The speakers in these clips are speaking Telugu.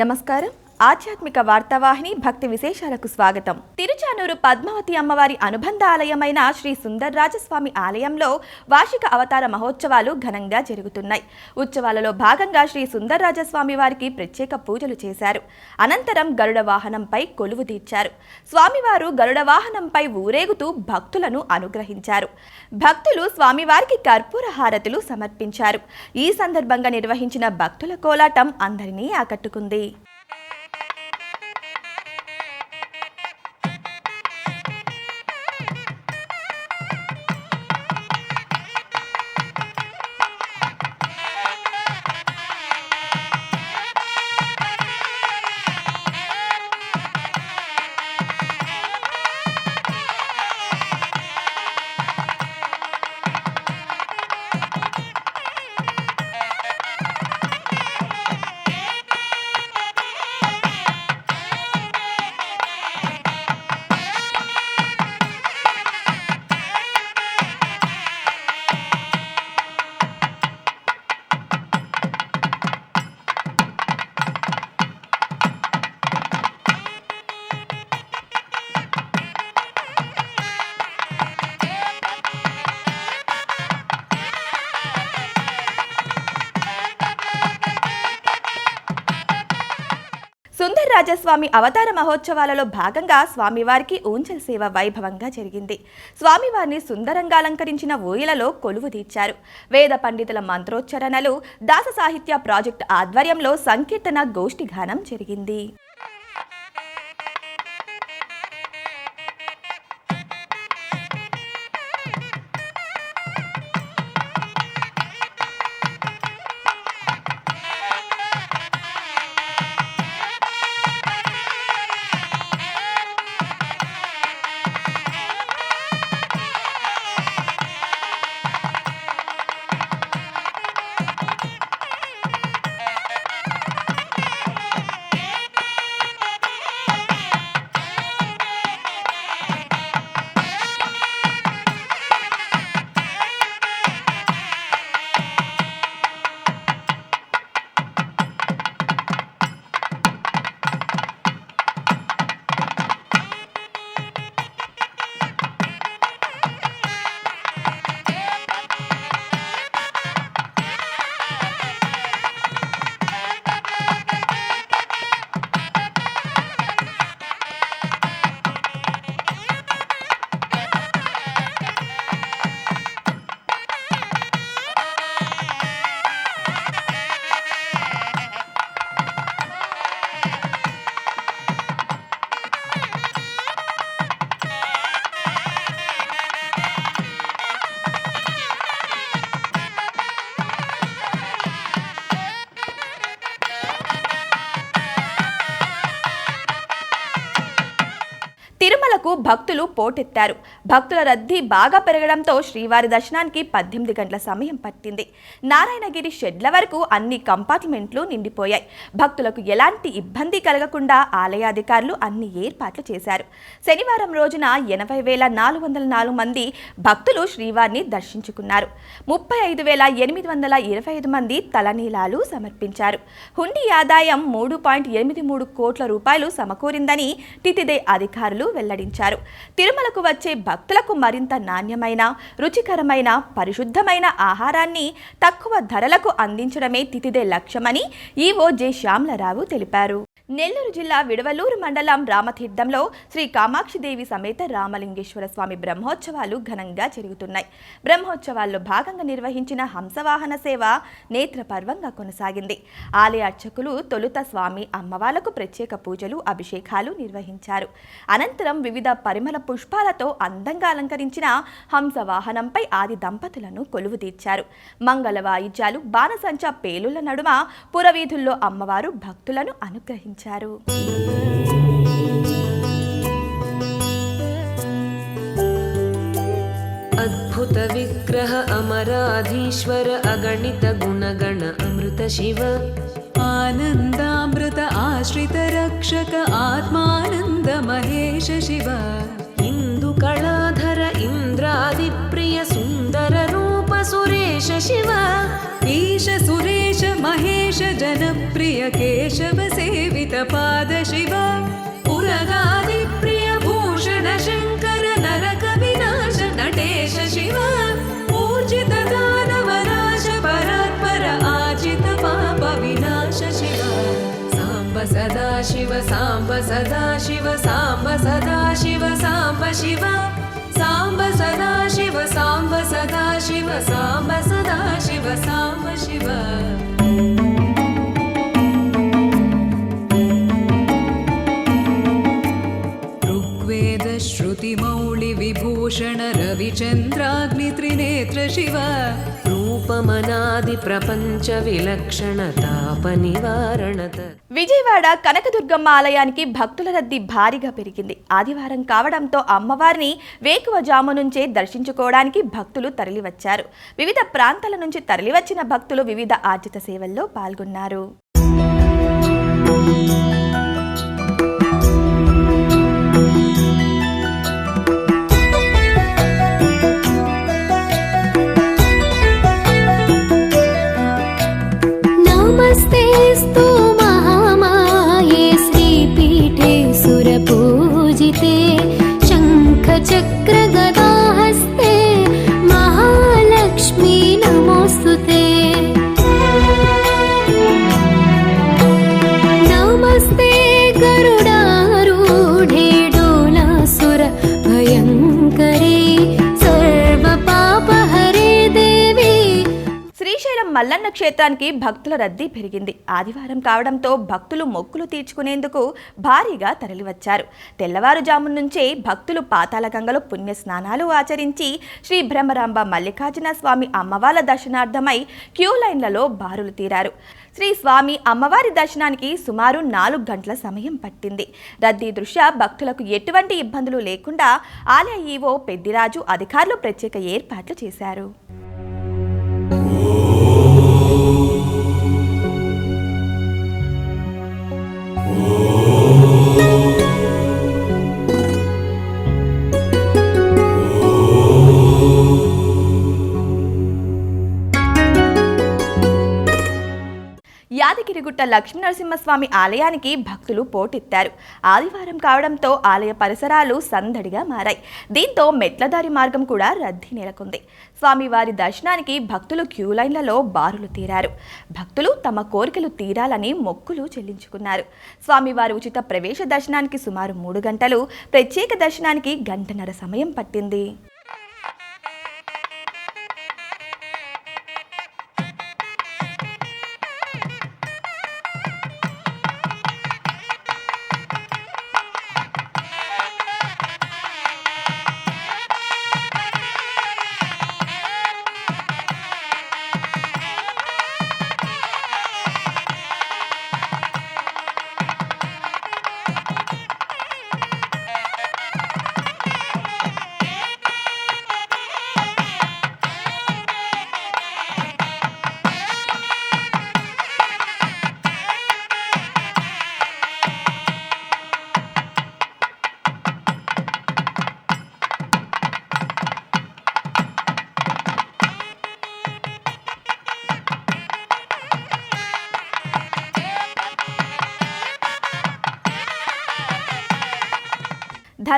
నమస్కారం ఆధ్యాత్మిక వార్తావాహిని భక్తి విశేషాలకు స్వాగతం. తిరుచానూరు పద్మావతి అమ్మవారి అనుబంధ ఆలయమైన శ్రీ సుందర్రాజస్వామి ఆలయంలో వార్షిక అవతార మహోత్సవాలు ఘనంగా జరుగుతున్నాయి. ఉత్సవాలలో భాగంగా శ్రీ సుందర్రాజస్వామి వారికి ప్రత్యేక పూజలు చేశారు. అనంతరం గరుడ వాహనంపై కొలువు తీర్చారు. స్వామివారు గరుడ వాహనంపై ఊరేగుతూ భక్తులను అనుగ్రహించారు. భక్తులు స్వామివారికి కర్పూర హారతులు సమర్పించారు. ఈ సందర్భంగా నిర్వహించిన భక్తుల కోలాటం అందరినీ ఆకట్టుకుంది. రాజస్వామి అవతార మహోత్సవాలలో భాగంగా స్వామివారికి ఊంచల్ సేవ వైభవంగా జరిగింది. స్వామివారిని సుందరంగా అలంకరించిన ఊయలలో కొలువు తీర్చారు. వేద పండితుల మంత్రోచ్చరణలు దాస సాహిత్య ప్రాజెక్టు ఆధ్వర్యంలో సంకీర్తన గోష్ఠి గానం జరిగింది. తిరుమలకు భక్తులు పోటెత్తారు. భక్తుల రద్దీ బాగా పెరగడంతో శ్రీవారి దర్శనానికి పద్దెనిమిది గంటల సమయం పట్టింది. నారాయణగిరి షెడ్ల వరకు అన్ని కంపార్ట్మెంట్లు నిండిపోయాయి. భక్తులకు ఎలాంటి ఇబ్బంది కలగకుండా ఆలయాధికారులు అన్ని ఏర్పాట్లు చేశారు. శనివారం రోజున ఎనభై వేల నాలుగు వందల నాలుగు మంది భక్తులు శ్రీవారిని దర్శించుకున్నారు. ముప్పై ఐదు వేల ఎనిమిది వందల ఇరవై ఐదు మంది తలనీలాలు సమర్పించారు. హుండీ ఆదాయం మూడు పాయింట్ ఎనిమిది మూడు కోట్ల రూపాయలు సమకూరిందని టిటిదే అధికారులు వెల్లడించారు. తిరుమలకు వచ్చే భక్తులకు మరింత నాణ్యమైన రుచికరమైన పరిశుద్ధమైన ఆహారాన్ని తక్కువ ధరలకు అందించడమే తితిదే లక్ష్యమని ఈవో జె. శ్యామలరావు తెలిపారు. నెల్లూరు జిల్లా విడవలూరు మండలం రామతీర్థంలో శ్రీ కామాక్షిదేవి సమేత రామలింగేశ్వర స్వామి బ్రహ్మోత్సవాలు ఘనంగా జరుగుతున్నాయి. బ్రహ్మోత్సవాల్లో భాగంగా నిర్వహించిన హంసవాహన సేవ నేత్రపర్వంగా కొనసాగింది. ఆలయ అర్చకులు తొలుత స్వామి అమ్మవార్లకు ప్రత్యేక పూజలు అభిషేకాలు నిర్వహించారు. అనంతరం వివిధ పరిమళ పుష్పాలతో అందంగా అలంకరించిన హంసవాహనంపై ఆది దంపతులను కొలువు తీర్చారు మంగళ వాయిద్యాలు బాణసంచ పేలుల నడుమ పురవీధుల్లో అమ్మవారు భక్తులను అనుగ్రహించారు. నిర్వహించారు అద్భుత విగ్రహ అమరాధీశ్వర అగణిత గుణగణ అమృత శివ. ఆనందామృత ఆశ్రిత రక్షక ఆత్మానంద మహేష శివ. ఇందు కళాధర ఇంద్రాది ప్రియ సుందర రూప సురేష శివ. जनप्रिय केशव सेवित पाद शिव उरगादिप्रिय भूषण शङ्कर नरक विनाश नटेश शिव। ऊर्जित दानवनाश परात्पर आजित पाप विनाश शिव। साम्ब सदा शिव साम्ब सदा शिव साम्ब सदा शिव साम्ब शिव। साम्ब सदा शिव साम्ब सदा शिव साम्ब सदा शिव साम्ब शिव। विभूषण रविचन्द्राग्नित्रिनेत्र शिव रूपमनादि प्रपञ्च विलक्षण ताप निवारणत విజయవాడ కనకదుర్గమ్మ ఆలయానికి భక్తుల రద్దీ భారీగా పెరిగింది ఆదివారం కావడంతో అమ్మవారిని వేకువజాము నుంచే దర్శించుకోవడానికి భక్తులు తరలివచ్చారు వివిధ ప్రాంతాల నుంచి తరలివచ్చిన భక్తులు వివిధ ఆర్జిత సేవల్లో పాల్గొన్నారు మల్లన్న క్షేత్రానికి భక్తుల రద్దీ పెరిగింది. ఆదివారం కావడంతో భక్తులు మొక్కులు తీర్చుకునేందుకు భారీగా తరలివచ్చారు. తెల్లవారుజాము నుంచే భక్తులు పాతాళగంగలో పుణ్య స్నానాలు ఆచరించి శ్రీ బ్రహ్మరాంబ మల్లికార్జున స్వామి అమ్మవార్ల దర్శనార్థమై క్యూ లైన్లలో బారులు తీరారు. శ్రీ స్వామి అమ్మవారి దర్శనానికి సుమారు నాలుగు గంటల సమయం పట్టింది. రద్దీ దృష్ట్యా భక్తులకు ఎటువంటి ఇబ్బందులు లేకుండా ఆలయ ఈవో పెద్దిరాజు అధికారులు ప్రత్యేక ఏర్పాట్లు చేశారు. యాదగిరిగుట్ట లక్ష్మీనరసింహస్వామి ఆలయానికి భక్తులు పోటెత్తారు. ఆదివారం కావడంతో ఆలయ పరిసరాలు సందడిగా మారాయి. దీంతో మెట్లదారి మార్గం కూడా రద్దీ నెలకొంది. స్వామివారి దర్శనానికి భక్తులు క్యూ లైన్లలో బారులు తీరారు. భక్తులు తమ కోరికలు తీరాలని మొక్కులు చెల్లించుకున్నారు. స్వామివారి ఉచిత ప్రవేశ దర్శనానికి సుమారు మూడు గంటలు ప్రత్యేక దర్శనానికి గంటన్నర సమయం పట్టింది.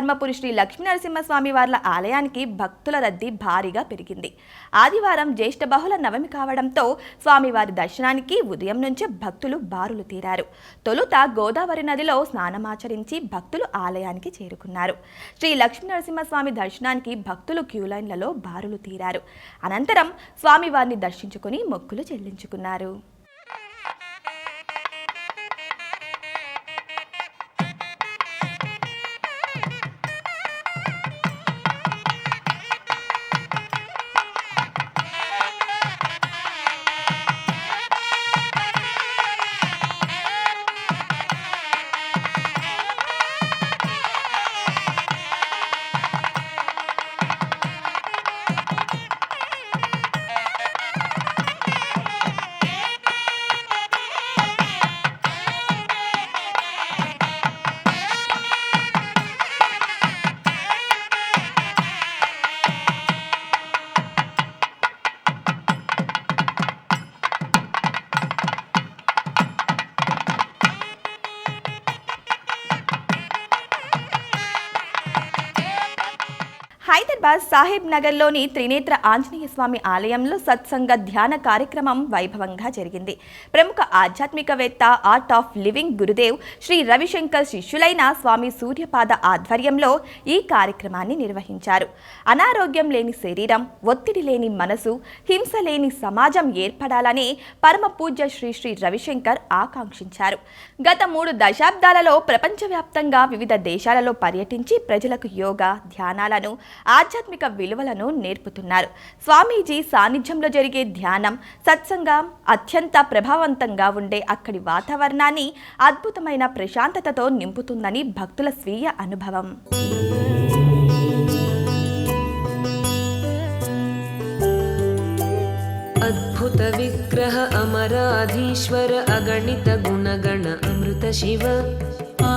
ధర్మపురి శ్రీ లక్ష్మీనరసింహస్వామి వార్ల ఆలయానికి భక్తుల రద్దీ భారీగా పెరిగింది. ఆదివారం జ్యేష్ఠ బహుళ నవమి కావడంతో స్వామివారి దర్శనానికి ఉదయం నుంచే భక్తులు బారులు తీరారు. తొలుత గోదావరి నదిలో స్నానమాచరించి భక్తులు ఆలయానికి చేరుకున్నారు. శ్రీ లక్ష్మీనరసింహస్వామి దర్శనానికి భక్తులు క్యూ లైన్లలో బారులు తీరారు. అనంతరం స్వామివారిని దర్శించుకుని మొక్కులు చెల్లించుకున్నారు. హైదరాబాద్ సాహిబ్ నగర్లోని త్రినేత్ర ఆంజనేయ స్వామి ఆలయంలో సత్సంగ ధ్యాన కార్యక్రమం వైభవంగా జరిగింది. ప్రముఖ ఆధ్యాత్మికవేత్త art of living Gurudev Shri Ravishankar శిష్యులైన Swami Suryapada ఆధ్వర్యంలో ఈ కార్యక్రమాన్ని నిర్వహించారు. అనారోగ్యం లేని శరీరం ఒత్తిడి లేని మనసు హింస లేని సమాజం ఏర్పడాలని పరమ పూజ్య శ్రీ శ్రీ రవిశంకర్ ఆకాంక్షించారు. గత మూడు దశాబ్దాలలో ప్రపంచవ్యాప్తంగా వివిధ దేశాలలో పర్యటించి ప్రజలకు యోగా ధ్యానాలను ఆధ్యాత్మిక ఆధ్యాత్మిక విలువలను నేర్పుతున్నారు. స్వామీజీ సాన్నిధ్యంలో జరిగే ధ్యానం సత్సంగం అత్యంత ప్రభావవంతంగా ఉండే అక్కడి వాతావరణాన్ని అద్భుతమైన ప్రశాంతతతో నింపుతుందని భక్తుల స్వీయ అనుభవం. అద్భుత విగ్రహ అమరాధీశ్వర అగణిత గుణగణ అమృత శివ.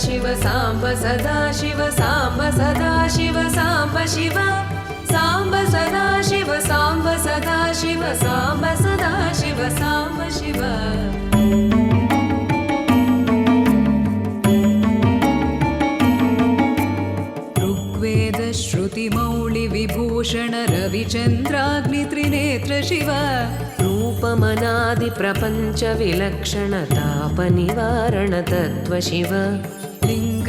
शिव साम्ब सदा शिव साम्ब सदा शिव साम्ब शिव साम्ब सदा शिव साम्ब सदा शिव साम्ब सदा शिव साम्ब शिव। ऋग्वेद श्रुतिमौळिविभूषण रविचन्द्राग्नित्रिनेत्र शिव। रूपमनादिप्रपञ्चविलक्षणतापनिवारण तत्त्व शिव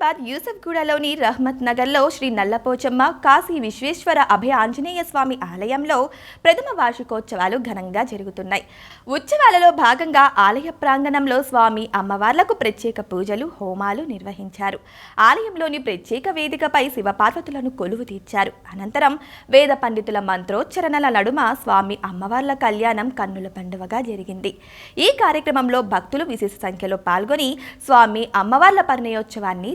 హైదరాబాద్ యూసఫ్గూడలోని రహ్మత్ నగర్లో శ్రీ నల్లపోచమ్మ కాశీ విశ్వేశ్వర అభయ ఆంజనేయ స్వామి ఆలయంలో ప్రథమ వార్షికోత్సవాలు ఘనంగా జరుగుతున్నాయి. ఉత్సవాలలో భాగంగా ఆలయ ప్రాంగణంలో స్వామి అమ్మవార్లకు ప్రత్యేక పూజలు హోమాలు నిర్వహించారు. ఆలయంలోని ప్రత్యేక వేదికపై శివపార్వతులను కొలువు తీర్చారు. అనంతరం వేద పండితుల మంత్రోచ్చరణల నడుమ స్వామి అమ్మవార్ల కళ్యాణం కన్నుల పండువగా జరిగింది. ఈ కార్యక్రమంలో భక్తులు విశేష సంఖ్యలో పాల్గొని స్వామి అమ్మవార్ల పరిణయోత్సవాన్ని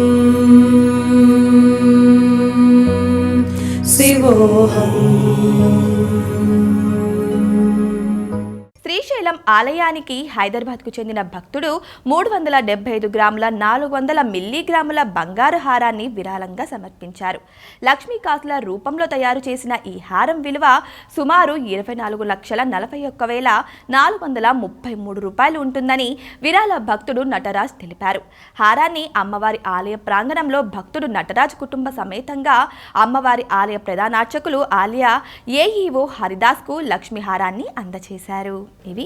ఆలయానికి హైదరాబాద్కు చెందిన భక్తుడు మూడు వందల డెబ్బై ఐదు గ్రాముల నాలుగు వందల మిల్లీగ్రాముల బంగారు హారాన్ని విరాళంగా సమర్పించారు. లక్ష్మీ కాసుల రూపంలో తయారు చేసిన ఈ హారం విలువ సుమారు ఇరవై నాలుగు లక్షల నలభై ఒక్క వేల నాలుగు వందల ముప్పై మూడు రూపాయలు ఉంటుందని విరాళ భక్తుడు నటరాజ్ తెలిపారు. హారాన్ని అమ్మవారి ఆలయ ప్రాంగణంలో భక్తుడు నటరాజ్ కుటుంబ సమేతంగా అమ్మవారి ఆలయ ప్రధానార్చకులు ఆలయ ఏఈఓ హరిదాస్కు లక్ష్మీ హారాన్ని అందజేశారు. ఇవి